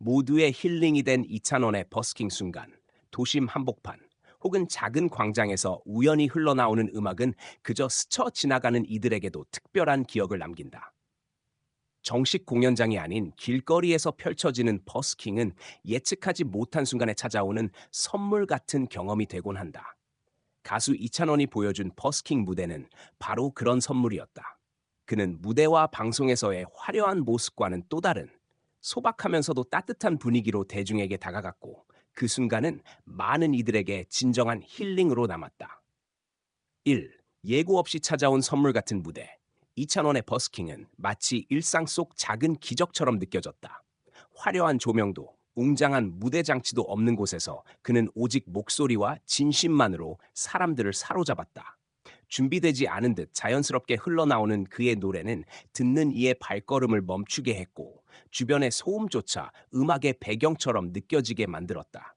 모두의 힐링이 된 이찬원의 버스킹 순간, 도심 한복판, 혹은 작은 광장에서 우연히 흘러나오는 음악은 그저 스쳐 지나가는 이들에게도 특별한 기억을 남긴다. 정식 공연장이 아닌 길거리에서 펼쳐지는 버스킹은 예측하지 못한 순간에 찾아오는 선물 같은 경험이 되곤 한다. 가수 이찬원이 보여준 버스킹 무대는 바로 그런 선물이었다. 그는 무대와 방송에서의 화려한 모습과는 또 다른 소박하면서도 따뜻한 분위기로 대중에게 다가갔고 그 순간은 많은 이들에게 진정한 힐링으로 남았다. 1. 예고 없이 찾아온 선물 같은 무대. 이찬원의 버스킹은 마치 일상 속 작은 기적처럼 느껴졌다. 화려한 조명도 웅장한 무대 장치도 없는 곳에서 그는 오직 목소리와 진심만으로 사람들을 사로잡았다. 준비되지 않은 듯 자연스럽게 흘러나오는 그의 노래는 듣는 이의 발걸음을 멈추게 했고 주변의 소음조차 음악의 배경처럼 느껴지게 만들었다.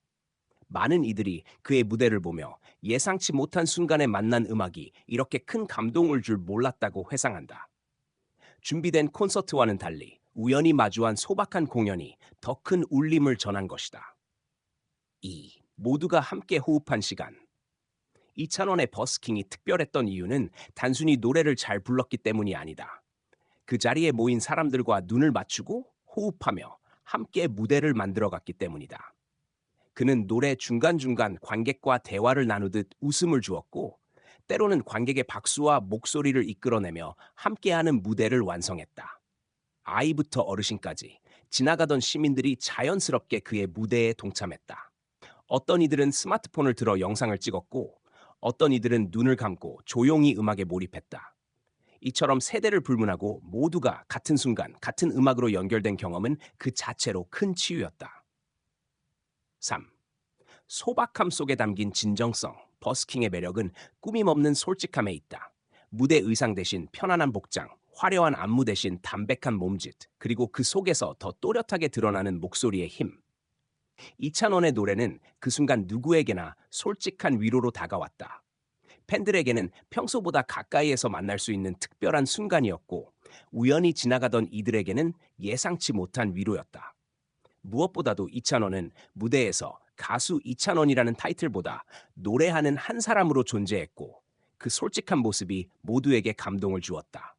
많은 이들이 그의 무대를 보며 예상치 못한 순간에 만난 음악이 이렇게 큰 감동을 줄 몰랐다고 회상한다. 준비된 콘서트와는 달리 우연히 마주한 소박한 공연이 더 큰 울림을 전한 것이다. 2. 모두가 함께 호흡한 시간. 이찬원의 버스킹이 특별했던 이유는 단순히 노래를 잘 불렀기 때문이 아니다. 그 자리에 모인 사람들과 눈을 맞추고 호흡하며 함께 무대를 만들어갔기 때문이다. 그는 노래 중간중간 관객과 대화를 나누듯 웃음을 주었고, 때로는 관객의 박수와 목소리를 이끌어내며 함께하는 무대를 완성했다. 아이부터 어르신까지 지나가던 시민들이 자연스럽게 그의 무대에 동참했다. 어떤 이들은 스마트폰을 들어 영상을 찍었고, 어떤 이들은 눈을 감고 조용히 음악에 몰입했다. 이처럼 세대를 불문하고 모두가 같은 순간 같은 음악으로 연결된 경험은 그 자체로 큰 치유였다. 3. 소박함 속에 담긴 진정성, 버스킹의 매력은 꾸밈 없는 솔직함에 있다. 무대 의상 대신 편안한 복장, 화려한 안무 대신 담백한 몸짓, 그리고 그 속에서 더 또렷하게 드러나는 목소리의 힘. 이찬원의 노래는 그 순간 누구에게나 솔직한 위로로 다가왔다. 팬들에게는 평소보다 가까이에서 만날 수 있는 특별한 순간이었고, 우연히 지나가던 이들에게는 예상치 못한 위로였다. 무엇보다도 이찬원은 무대에서 가수 이찬원이라는 타이틀보다 노래하는 한 사람으로 존재했고, 그 솔직한 모습이 모두에게 감동을 주었다.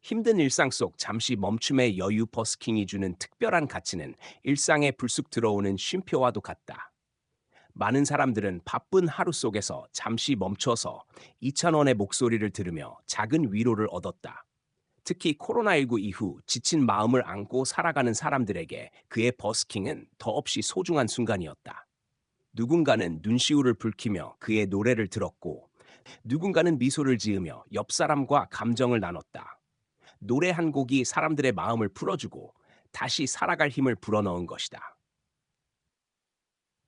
힘든 일상 속 잠시 멈춤의 여유 버스킹이 주는 특별한 가치는 일상에 불쑥 들어오는 쉼표와도 같다. 많은 사람들은 바쁜 하루 속에서 잠시 멈춰서 이찬원의 목소리를 들으며 작은 위로를 얻었다. 특히 코로나19 이후 지친 마음을 안고 살아가는 사람들에게 그의 버스킹은 더없이 소중한 순간이었다. 누군가는 눈시울을 붉히며 그의 노래를 들었고, 누군가는 미소를 지으며 옆 사람과 감정을 나눴다. 노래 한 곡이 사람들의 마음을 풀어주고 다시 살아갈 힘을 불어넣은 것이다.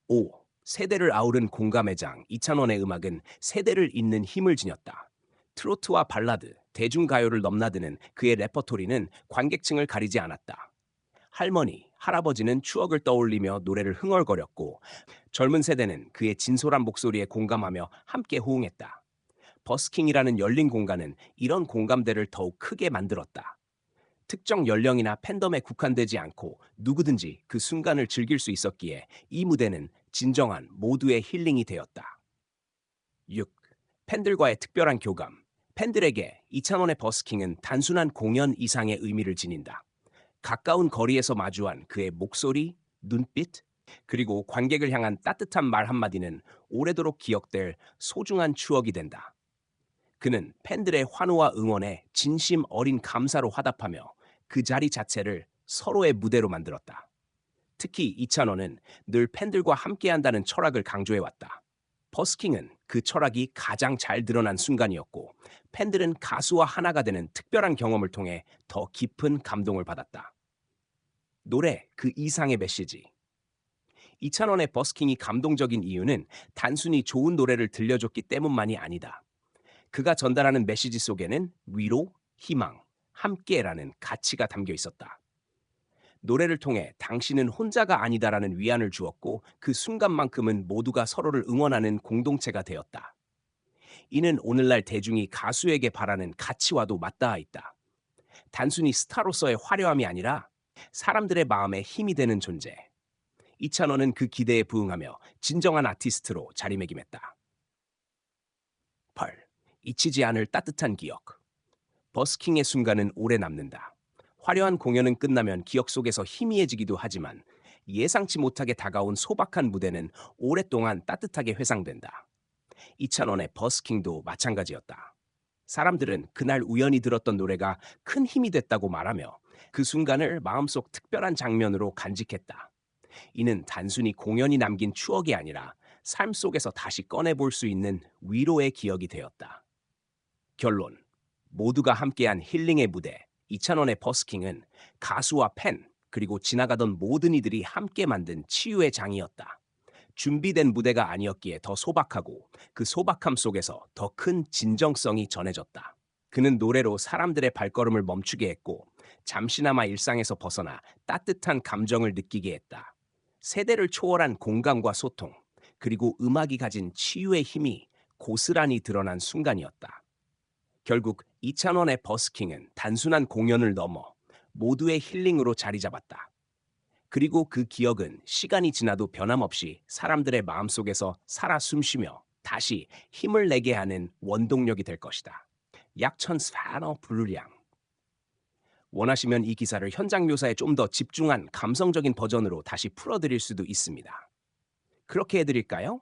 5. 세대를 아우른 공감의 장 이찬원의 음악은 세대를 잇는 힘을 지녔다. 트로트와 발라드, 대중가요를 넘나드는 그의 레퍼토리는 관객층을 가리지 않았다. 할머니, 할아버지는 추억을 떠올리며 노래를 흥얼거렸고 젊은 세대는 그의 진솔한 목소리에 공감하며 함께 호응했다. 버스킹이라는 열린 공간은 이런 공감대를 더욱 크게 만들었다. 특정 연령이나 팬덤에 국한되지 않고 누구든지 그 순간을 즐길 수 있었기에 이 무대는 진정한 모두의 힐링이 되었다. 6. 팬들과의 특별한 교감. 팬들에게 이찬원의 버스킹은 단순한 공연 이상의 의미를 지닌다. 가까운 거리에서 마주한 그의 목소리, 눈빛, 그리고 관객을 향한 따뜻한 말 한마디는 오래도록 기억될 소중한 추억이 된다. 그는 팬들의 환호와 응원에 진심 어린 감사로 화답하며 그 자리 자체를 서로의 무대로 만들었다. 특히 이찬원은 늘 팬들과 함께한다는 철학을 강조해왔다. 버스킹은 그 철학이 가장 잘 드러난 순간이었고 팬들은 가수와 하나가 되는 특별한 경험을 통해 더 깊은 감동을 받았다. 노래 그 이상의 메시지. 이찬원의 버스킹이 감동적인 이유는 단순히 좋은 노래를 들려줬기 때문만이 아니다. 그가 전달하는 메시지 속에는 위로, 희망, 함께라는 가치가 담겨 있었다. 노래를 통해 당신은 혼자가 아니다라는 위안을 주었고 그 순간만큼은 모두가 서로를 응원하는 공동체가 되었다. 이는 오늘날 대중이 가수에게 바라는 가치와도 맞닿아 있다. 단순히 스타로서의 화려함이 아니라 사람들의 마음에 힘이 되는 존재. 이찬원은 그 기대에 부응하며 진정한 아티스트로 자리매김했다. 8. 잊히지 않을 따뜻한 기억. 버스킹의 순간은 오래 남는다. 화려한 공연은 끝나면 기억 속에서 희미해지기도 하지만 예상치 못하게 다가온 소박한 무대는 오랫동안 따뜻하게 회상된다. 이찬원의 버스킹도 마찬가지였다. 사람들은 그날 우연히 들었던 노래가 큰 힘이 됐다고 말하며 그 순간을 마음속 특별한 장면으로 간직했다. 이는 단순히 공연이 남긴 추억이 아니라 삶 속에서 다시 꺼내볼 수 있는 위로의 기억이 되었다. 결론. 모두가 함께한 힐링의 무대, 이찬원의 버스킹은 가수와 팬, 그리고 지나가던 모든 이들이 함께 만든 치유의 장이었다. 준비된 무대가 아니었기에 더 소박하고 그 소박함 속에서 더 큰 진정성이 전해졌다. 그는 노래로 사람들의 발걸음을 멈추게 했고 잠시나마 일상에서 벗어나 따뜻한 감정을 느끼게 했다. 세대를 초월한 공감과 소통, 그리고 음악이 가진 치유의 힘이 고스란히 드러난 순간이었다. 결국 이찬원의 버스킹은 단순한 공연을 넘어 모두의 힐링으로 자리 잡았다. 그리고 그 기억은 시간이 지나도 변함없이 사람들의 마음속에서 살아 숨쉬며 다시 힘을 내게 하는 원동력이 될 것이다. 약 1000스파너 분량. 원하시면 이 기사를 현장 묘사에 좀 더 집중한 감성적인 버전으로 다시 풀어드릴 수도 있습니다. 그렇게 해드릴까요?